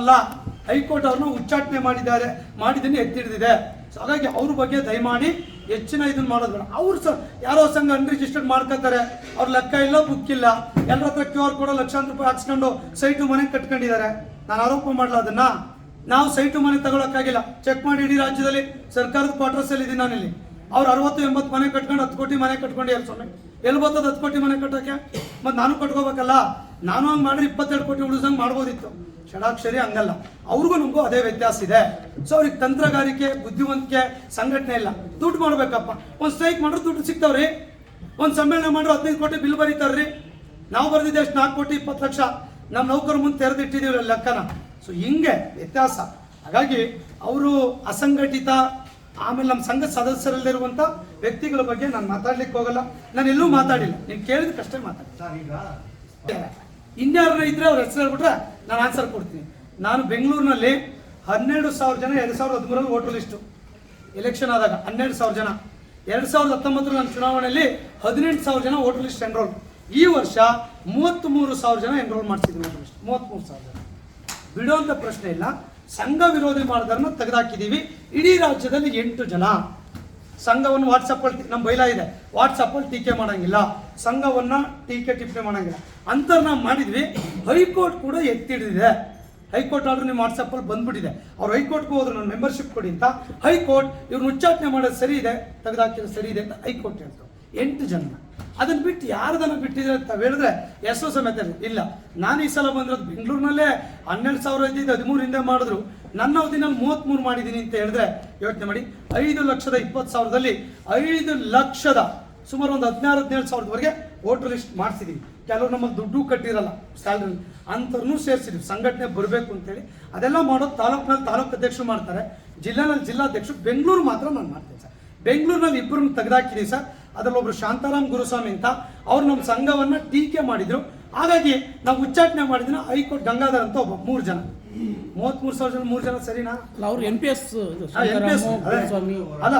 ಅಲ್ಲ, ಹೈಕೋರ್ಟ್ ಅವ್ರನ್ನ ಉಚ್ಚಾಟನೆ ಮಾಡಿದ್ದಾರೆ ಮಾಡಿದ್ದನ್ನು ಎತ್ತಿಡಿದಿದೆ. ಸೊ ಹಾಗಾಗಿ ಅವ್ರ ಬಗ್ಗೆ ದಯಮಾಡಿ ಹೆಚ್ಚಿನ ಇದನ್ನ ಮಾಡೋದು ಅವ್ರ ಸ, ಯಾರೋ ಸಂಘ ಅನ್ರಿಜಿಸ್ಟರ್ಡ್ ಮಾಡ್ಕೊತಾರೆ ಅವ್ರ ಲೆಕ್ಕ ಇಲ್ಲ ಬುಕ್ ಇಲ್ಲ. ಎಲ್ಲರ ಹತ್ರ ಕ್ಯೂ ಆರ್ ಕೋಡ್ ಲಕ್ಷಾಂತರ ರೂಪಾಯಿ ಹಾಕ್ಸ್ಕೊಂಡು ಸೈಟು ಮನೆ ಕಟ್ಕೊಂಡಿದ್ದಾರೆ. ನಾನು ಆರೋಪ ಮಾಡಲ್ಲ ಅದನ್ನ? ನಾವು ಸೈಟು ಮನೆ ತಗೊಳಕ್ಕಾಗಿಲ್ಲ. ಚೆಕ್ ಮಾಡಿ ಇಡೀ ರಾಜ್ಯದಲ್ಲಿ ಸರ್ಕಾರದ ಕ್ವಾರ್ಟರ್ಸ್ ಅಲ್ಲಿ ಇದೀನಿ ನಾನಿಲ್ಲಿ. ಅವ್ರು ಅರವತ್ತು ಎಂಬತ್ತು ಮನೆ ಕಟ್ಕೊಂಡು ಹತ್ತು ಕೋಟಿ ಮನೆ ಕಟ್ಕೊಂಡು ಸ್ವಾಮಿ. ಎಲ್ಲಿ ಬರ್ತದೆ ಹತ್ತು ಕೋಟಿ ಮನೆ ಕಟ್ಟೋಕೆ? ಮತ್ತು ನಾನು ಕಟ್ಕೋಬೇಕಲ್ಲ? ನಾನು ಹಂಗೆ ಮಾಡಿದ್ರೆ ಇಪ್ಪತ್ತೆರಡು ಕೋಟಿ ಉಳಿಸಂಗೆ ಮಾಡ್ಬೋದಿತ್ತು. ಷಡಾಕ್ಷರಿ ಹಂಗಲ್ಲ. ಅವ್ರಿಗೂ ನಮಗೂ ಅದೇ ವ್ಯತ್ಯಾಸ ಇದೆ. ಸೊ ಅವ್ರಿಗೆ ತಂತ್ರಗಾರಿಕೆ, ಬುದ್ಧಿವಂತಿಕೆ, ಸಂಘಟನೆ ಇಲ್ಲ. ದುಡ್ಡು ಮಾಡ್ಬೇಕಪ್ಪ. ಒಂದು ಸ್ಟ್ರೈಕ್ ಮಾಡಿದ್ರೆ ದುಡ್ಡು ಸಿಗ್ತಾವ್ರಿ. ಒಂದು ಸಮ್ಮೇಳನ ಮಾಡಿದ್ರೆ ಹದಿನೈದು ಕೋಟಿ ಬಿಲ್ ಬರೀತಾರ್ರಿ. ನಾವು ಬರೆದಿದ್ದೆ ಎಷ್ಟು? ನಾಲ್ಕು ಕೋಟಿ, ಇಪ್ಪತ್ತು ಲಕ್ಷ. ನಮ್ಮ ನೌಕರ ಮುಂದೆ ತೆರೆದಿಟ್ಟಿದ್ದೀವಿ ಲೆಕ್ಕನ. ಸೊ ಹಿಂಗೆ ವ್ಯತ್ಯಾಸ. ಹಾಗಾಗಿ ಅವರು ಅಸಂಘಟಿತ ಆಮೇಲೆ ನಮ್ಮ ಸಂಘ ಸದಸ್ಯರಲ್ಲಿರುವಂಥ ವ್ಯಕ್ತಿಗಳ ಬಗ್ಗೆ ನಾನು ಮಾತಾಡ್ಲಿಕ್ಕೆ ಹೋಗಲ್ಲ. ನಾನು ಎಲ್ಲೂ ಮಾತಾಡಿಲ್ಲ. ನೀನು ಕೇಳಿದಕ್ಕಷ್ಟೇ ಮಾತಾಡಿ. ಸರ್ ಈಗ ಇನ್ಯಾರ ಇದ್ರೆ ಅವ್ರ ಹೆಸರು ಹೇಳ್ಬಿಟ್ರೆ ನಾನು ಆನ್ಸರ್ ಕೊಡ್ತೀನಿ. ನಾನು ಬೆಂಗಳೂರಿನಲ್ಲಿ ಹನ್ನೆರಡು ಸಾವಿರ ಜನ ಎರಡು ಸಾವಿರದ ಹದಿಮೂರಲ್ಲಿ ವೋಟರ್ ಲಿಸ್ಟು ಎಲೆಕ್ಷನ್ ಆದಾಗ ಹನ್ನೆರಡು ಸಾವಿರ ಜನ. ಎರಡು ಸಾವಿರದ ಹತ್ತೊಂಬತ್ತರ ನನ್ನ ಚುನಾವಣೆಯಲ್ಲಿ ಹದಿನೆಂಟು ಸಾವಿರ ಜನ ವೋಟರ್ ಲಿಸ್ಟ್ ಎನ್ರೋಲ್ ಈ ವರ್ಷ ಮೂವತ್ತ್ಮೂರು ಸಾವಿರ ಜನ ಎನ್ರೋಲ್ ಮಾಡಿಸಿದ್ವಿ ವೋಟರ್ ಲಿಸ್ಟ್ ಮೂವತ್ತ್ಮೂರು ಸಾವಿರ ಜನ. ಬಿಡುವಂಥ ಪ್ರಶ್ನೆ ಇಲ್ಲ. ಸಂಘ ವಿರೋಧಿ ಮಾಡೋದನ್ನ ತೆಗೆದಾಕಿದ್ದೀವಿ ಇಡೀ ರಾಜ್ಯದಲ್ಲಿ ಎಂಟು ಜನ. ಸಂಘವನ್ನು ವಾಟ್ಸಪ್ಪಲ್ಲಿ ನಮ್ಮ ಬೈಲ ಇದೆ. ವಾಟ್ಸಪ್ಪಲ್ಲಿ ಟೀಕೆ ಮಾಡಂಗಿಲ್ಲ. ಸಂಘವನ್ನು ಟೀಕೆ ಟಿಪ್ಪಣಿ ಮಾಡೋಂಗಿಲ್ಲ. ಅಂತರ್ ನಾವು ಮಾಡಿದ್ವಿ. ಹೈಕೋರ್ಟ್ ಕೂಡ ಎತ್ತಿಡಿದೆ ಹೈಕೋರ್ಟ್ ಆರ್ಡರ್ ನಿಮ್ಮ ವಾಟ್ಸಪ್ಪಲ್ಲಿ ಬಂದ್ಬಿಟ್ಟಿದೆ. ಅವ್ರು ಹೈಕೋರ್ಟ್ಗೆ ಹೋದ್ರು ನನ್ನ ಮೆಂಬರ್ಶಿಪ್ ಕೊಡಿ ಅಂತ. ಹೈಕೋರ್ಟ್ ಇವ್ರನ್ನ ಉಚ್ಚಾಟನೆ ಮಾಡೋದು ಸರಿ ಇದೆ. ತೆಗೆದಾಕಿರೋದು ಸರಿ ಇದೆ ಅಂತ ಹೈಕೋರ್ಟ್ ಹೇಳ್ತು. ಎಂಟು ಜನ ಅದನ್ನ ಬಿಟ್ಟು ಯಾರದನ್ನು ಬಿಟ್ಟಿದ್ರೆ ಅಂತ ಹೇಳಿದ್ರೆ ಹೆಸರು ಸಮೇತ ಇಲ್ಲ. ನಾನು ಈ ಸಲ ಬಂದಿರೋದು ಬೆಂಗಳೂರಿನಲ್ಲೇ ಹನ್ನೆರಡು ಸಾವಿರ ಇದ್ದಿದ್ದು ಹದಿಮೂರು ಹಿಂದೆ ಮಾಡಿದ್ರು. ನನ್ನ ಅವಧಿನಲ್ಲಿ ಮೂವತ್ತ್ಮೂರು ಮಾಡಿದ್ದೀನಿ ಅಂತ ಹೇಳಿದ್ರೆ ಯೋಚನೆ ಮಾಡಿ. ಐದು ಲಕ್ಷದ ಇಪ್ಪತ್ತು ಸಾವಿರದಲ್ಲಿ ಐದು ಲಕ್ಷದ ಸುಮಾರು ಒಂದು ಹದಿನಾರು, ಹದಿನೇಳು ಸಾವಿರದವರೆಗೆ ವೋಟರ್ ಲಿಸ್ಟ್ ಮಾಡಿಸಿದ್ದೀನಿ ಕೆಲವರು ನಮಗೆ ದುಡ್ಡು ಕಟ್ಟಿರಲ್ಲ ಸ್ಯಾಲ್ರಿ ಅಂಥವ್ರನ್ನೂ ಸೇರಿಸಿದ್ವಿ. ಸಂಘಟನೆ ಬರಬೇಕು ಅಂತೇಳಿ ಅದೆಲ್ಲ ಮಾಡೋದು ತಾಲೂಕಿನಲ್ಲಿ ತಾಲೂಕು ಅಧ್ಯಕ್ಷರು ಮಾಡ್ತಾರೆ. ಜಿಲ್ಲೆನಲ್ಲಿ ಜಿಲ್ಲಾಧ್ಯಕ್ಷರು. ಬೆಂಗಳೂರು ಮಾತ್ರ ನಾನು ಮಾಡ್ತೀನಿ ಸರ್. ಬೆಂಗಳೂರಿನಲ್ಲಿ ಇಬ್ಬರನ್ನ ತೆಗೆದಾಕಿದ್ದೀನಿ ಸರ್. ಅದರಲ್ಲಿ ಒಬ್ರು ಶಾಂತಾರಾಮ್ ಗುರುಸ್ವಾಮಿ ಅಂತ ಅವ್ರು ನಮ್ಮ ಸಂಘವನ್ನ ಟೀಕೆ ಮಾಡಿದ್ರು. ಹಾಗಾಗಿ ನಾವು ಉಚ್ಚಾಟನೆ ಮಾಡಿದಿನ ಹೈಕೋರ್ಟ್ ಗಂಗಾಧರ್ ಅಂತ ಒಬ್ಬ ಮೂರು ಜನ. ಮೂವತ್ಮೂರು ಸಾವಿರ ಜನ ಮೂರು ಜನ ಸರಿನಾ? ಅವ್ರು ಎನ್ ಪಿ ಎಸ್ ಅಲ್ಲ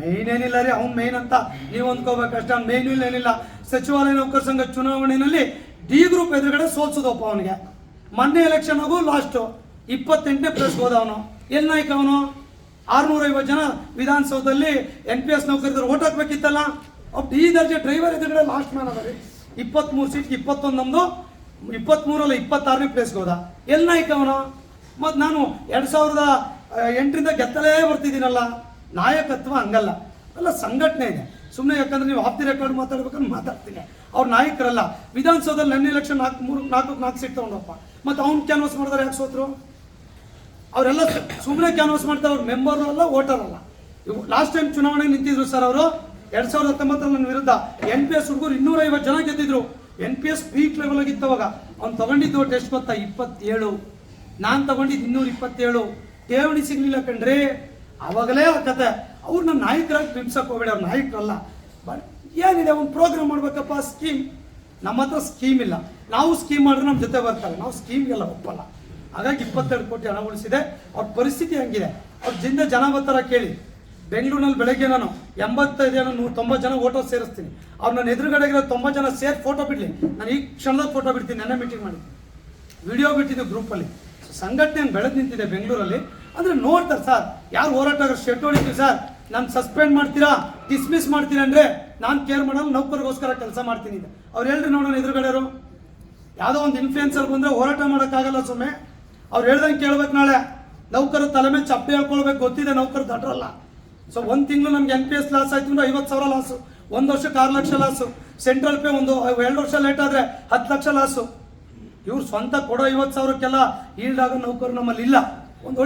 ಮೇನ್ ಏನಿಲ್ಲ ರೀ ಅವ್ನು ಮೇನ್ ಅಂತ. ನೀವು ಅಂದ್ಕೋಬೇಕಷ್ಟ ಮೇನ್ ಇಲ್ಲ ಏನಿಲ್ಲ. ಸಚಿವಾಲಯ ನೌಕರ ಸಂಘ ಚುನಾವಣೆಯಲ್ಲಿ ಡಿ ಗ್ರೂಪ್ ಎದುರುಗಡೆ ಸೋಲ್ಸೋದಪ್ಪ ಅವನಿಗೆ. ಮೊನ್ನೆ ಎಲೆಕ್ಷನ್ ಆಗು ಲಾಸ್ಟ್ ಇಪ್ಪತ್ತೆಂಟನೇ ಪ್ಲಸ್ ಹೋದ ಅವನು. ಎಲ್ಲಿ ನಾಯಕ ಅವನು? ಆರ್ನೂರ ಐವತ್ತು ಜನ ವಿಧಾನಸೌಧದಲ್ಲಿ ಎನ್ ಪಿ ಎಸ್ ನೌಕರರು ಓಟ್ ಹಾಕ್ಬೇಕಿತ್ತಲ್ಲ? ಒಬ್ಬ ಡಿ ದರ್ಜೆ ಡ್ರೈವರ್ ಎದುರುಗಡೆ ಲಾಸ್ಟ್ ಮ್ಯಾನ್ ಅದ ರೀ ಇಪ್ಪತ್ಮೂರು ಸೀಟ್ ಇಪ್ಪತ್ತೊಂದು ನಮ್ಮದು ಇಪ್ಪತ್ಮೂರಲ್ಲ ಇಪ್ಪತ್ತಾರನೇ ಪ್ಲೇಸ್ಗೆ ಹೋದ. ಎಲ್ಲಿ ನಾಯಕ ಅವನು? ಮತ್ತು ನಾನು ಎರಡು ಸಾವಿರದ ಎಂಟರಿಂದ ಗೆತ್ತಲೇ ಬರ್ತಿದ್ದೀನಲ್ಲ. ನಾಯಕತ್ವ ಹಂಗಲ್ಲ. ಅಲ್ಲ ಸಂಘಟನೆ ಇದೆ. ಸುಮ್ಮನೆ ಯಾಕಂದ್ರೆ ನೀವು ಆಪ್ತಿ ರೆಕಾರ್ಡ್ ಮಾತಾಡ್ಬೇಕಂದ್ರೆ ಮಾತಾಡ್ತೀನಿ. ಅವ್ರ ನಾಯಕರಲ್ಲ. ವಿಧಾನಸೌಧದಲ್ಲಿ ನನ್ನ ಎಲೆಕ್ಷನ್ ನಾಲ್ಕು, ಮೂರು, ನಾಲ್ಕು ನಾಲ್ಕು ಸೀಟ್ ತಗೊಂಡಪ್ಪ. ಮತ್ತು ಅವ್ನು ಕ್ಯಾನ್ವಾಸ್ ಮಾಡಿದ್ರೆ ಯಾಕೆ ಸೋತ್ರು? ಅವರೆಲ್ಲ ಸುಮ್ಮನೆ ಕ್ಯಾನ್ವಾಸ್ ಮಾಡ್ತಾರೆ, ಅವ್ರ ಮೆಂಬರ್ ಅಲ್ಲ ವೋಟರ್ ಅಲ್ಲ. ಲಾಸ್ಟ್ ಟೈಮ್ ಚುನಾವಣೆ ನಿಂತಿದ್ರು ಸರ್ ಅವರು, ಎರಡ್ ಸಾವಿರದ ಹತ್ತೊಂಬತ್ತರ ನನ್ನ ವಿರುದ್ಧ ಎನ್ ಪಿ ಎಸ್ ಹುಡುಗರು ಇನ್ನೂರ ಐವತ್ತು ಜನ ಗೆದ್ದಿದ್ರು. N P S peak level ಆಗಿತ್ತವಾಗ ಅವ್ನು ತಗೊಂಡಿದ್ದು ಟೆಸ್ಟ್ ಗೊತ್ತಾ ಇಪ್ಪತ್ತೇಳು. ನಾನು ತಗೊಂಡಿದ್ದು ಇನ್ನೂರ ಇಪ್ಪತ್ತೇಳು. ಠೇವಣಿ ಸಿಗ್ಲಿಲ್ಲ ಕಣ್ರಿ. ಅವಾಗಲೇ ಆ ಕತೆ. ಅವ್ರು ನನ್ನ ನಾಯಕರಾಗಿ ಬಿಂಬಿಸಕ್ಕೆ ಹೋಗ್ಬೇಡಿ, ಅವ್ರ ನಾಯಕರಲ್ಲ. ಬಟ್ ಏನಿದೆ ಒಂದು ಪ್ರೋಗ್ರಾಮ್ ಮಾಡ್ಬೇಕಪ್ಪ ಸ್ಕೀಮ್ ನಮ್ಮ ಹತ್ರ ಸ್ಕೀಮ್ ಇಲ್ಲ. ನಾವು ಸ್ಕೀಮ್ ಮಾಡಿದ್ರೆ ನಮ್ಮ ಜೊತೆ ಬರ್ತಾರೆ. ನಾವು ಸ್ಕೀಮ್ಗೆಲ್ಲ ಒಪ್ಪಲ್ಲ. ಹಾಗಾಗಿ ಇಪ್ಪತ್ತೆರಡು ಕೋಟಿ ಹಣ ಉಳಿಸಿದೆ. ಅವ್ರ ಪರಿಸ್ಥಿತಿ ಹಂಗಿದೆ. ಅವ್ರ ಜಿಂದ ಜನ ಬರ್ತಾರ ಕೇಳಿ. ಬೆಂಗಳೂರಿನಲ್ಲಿ ಬೆಳಗ್ಗೆ ನಾನು ಎಂಬತ್ತೈದು ಜನ ನೂರ ತೊಂಬತ್ತು ಜನ ಓಟೋ ಸೇರಿಸ್ತೀನಿ. ಅವ್ರು ನನ್ನ ಎದುರುಗಡೆಗಿರೋ ತೊಂಬತ್ತು ಜನ ಸೇರಿ ಫೋಟೋ ಬಿಡಲಿ. ನಾನು ಈ ಕ್ಷಣದಾಗ ಫೋಟೋ ಬಿಡ್ತೀನಿ, ನೆನ್ನೆ ಮೀಟಿಂಗ್ ಮಾಡಿ ವಿಡಿಯೋ ಬಿಟ್ಟಿದ್ದು ಗ್ರೂಪಲ್ಲಿ ಸಂಘಟನೆ ಬೆಳೆದು ನಿಂತಿದೆ ಬೆಂಗಳೂರಲ್ಲಿ. ಅಂದರೆ ನೋಡ್ತಾರೆ, ಸರ್, ಯಾರು ಹೋರಾಟಗಾರ ಶೆಟ್ ಹೊಡಿತೀವಿ ಸರ್ ನಾನು ಸಸ್ಪೆಂಡ್ ಮಾಡ್ತೀರಾ? ಡಿಸ್ಮಿಸ್ ಮಾಡ್ತೀರಾ ಅಂದರೆ ನಾನು ಕೇರ್ ಮಾಡಲು ನೌಕರಿಗೋಸ್ಕರ ಕೆಲಸ ಮಾಡ್ತೀನಿ. ಅವ್ರು ಹೇಳ್ರಿ ನೋಡೋಣ ಎದುರುಗಡೆಯವರು. ಯಾವುದೋ ಒಂದು ಇನ್ಫ್ಲೂಯೆನ್ಸರ್ ಬಂದರೆ ಹೋರಾಟ ಮಾಡೋಕ್ಕಾಗಲ್ಲ ಸುಮ್ಮನೆ ಅವ್ರು ಹೇಳ್ದಂಗೆ ಕೇಳ್ಬೇಕು ನಾಳೆ. ನೌಕರ ತಲೆ ಮೇಲೆ ಚಪ್ಪೆ ಹೇಳ್ಕೊಳ್ಬೇಕು ಗೊತ್ತಿದೆ ನೌಕರ ದಡ್ರಲ್ಲ. ಸೊ ಒಂದು ತಿಂಗಳು ನಮ್ಗೆ ಎನ್ ಪಿ ಎಸ್ ಲಾಸ್ ಆಯ್ತು ಅಂದ್ರೆ ಐವತ್ತು ಸಾವಿರ ಲಾಸು ಒಂದು ವರ್ಷಕ್ಕೆ ಆರು ಲಕ್ಷ ಲಾಸು ಸೆಂಟ್ರಲ್ ಪೇ ಒಂದು ಎರಡು ವರ್ಷ ಲೇಟ್ ಆದರೆ ಹತ್ತು ಲಕ್ಷ ಲಾಸು ಇವ್ರು ಸ್ವಂತ ಕೊಡೋ ಐವತ್ತು ಸಾವಿರಕ್ಕೆಲ್ಲ ಈಲ್ಡ್ ಆಗೋ ನೌಕರು ನಮ್ಮಲ್ಲಿ ಇಲ್ಲ.